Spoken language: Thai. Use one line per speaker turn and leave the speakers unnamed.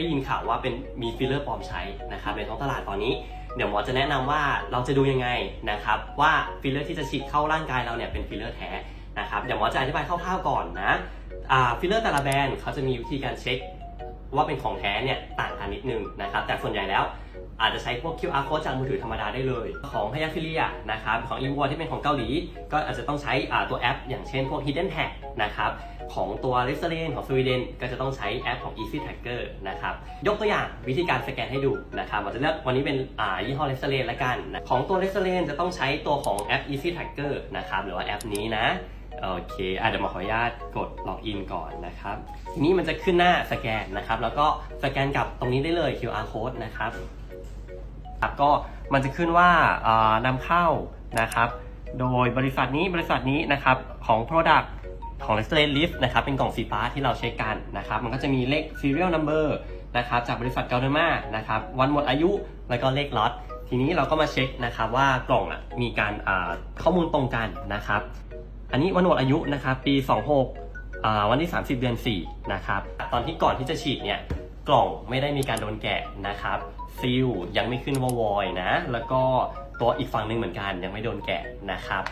ได้ยินข่าวว่าเป็นมีฟิลเลอร์ปลอมใช้นะครับในท้องตลาดตอนนี้ เดี๋ยวหมอจะแนะนำว่าเราจะดูยังไงนะครับว่าฟิลเลอร์ที่จะฉีดเข้าร่างกายเราเนี่ยเป็นฟิลเลอร์แท้นะครับเดี๋ยวหมอจะอธิบายคร่าวๆก่อนนะฟิลเลอร์แต่ละแบรนด์เขาจะมีวิธีการเช็ค ว่าเป็นของแท้เนี่ยต่าง กันนิดนึงนะครับ แต่ส่วนใหญ่แล้ว อาจจะใช้พวก QR code จากมือถือธรรมดาได้เลย ของพยาฟิเลียนะครับ ของอีวัวที่เป็นของเกาหลี ก็อาจจะต้องใช้ตัวแอป อย่างเช่นพวก Hidden Tag นะครับ ของตัวเลสเลนของสวีเดนก็จะต้องใช้แอปของ Easy Tracker นะครับ ยกตัวอย่างวิธีการสแกนให้ดูนะครับเราจะเลือกวันนี้เป็นยี่ห้อเลสเลนละกัน ของตัวเลสเลนจะต้องใช้ตัวของแอป Easy Tracker นะครับ หรือว่าแอปนี้นะ โอเคอะเดี๋ยวมาขออนุญาตกดล็อกอินก่อนนะครับ ทีนี้มันจะขึ้นหน้าสแกนนะครับ แล้วก็สแกนกับตรงนี้ได้เลย QR code นะครับครับก็มันจะขึ้นว่านำเข้านะครับ โดยบริษัทนี้บริษัทนี้นะครับของ Product ของ r e s t a u r a n t Lift นะครับ เป็นกล่องสีฟ้าที่เราเช็คกันนะครับ มันก็จะมีเลข serial number นะครับ จากบริษัทเกาเดมานะครับ วันหมดอายุ แล้วก็เลขล็อต ทีนี้เราก็มาเช็คนะครับว่ากล่องอะมีการข้อมูลตรงกันนะครับ อันนี้วันหมดอายุนะครับปี 26 วันที่ 30 เดือน 4 นะครับ ตอนที่ก่อนที่จะฉีดเนี่ยกล่องไม่ได้มีการโดนแกะนะครับซีลยังไม่ขึ้นว่าวอยนะ แล้วก็ตัวอีกฝั่งหนึ่งเหมือนกันยังไม่โดนแกะนะครับ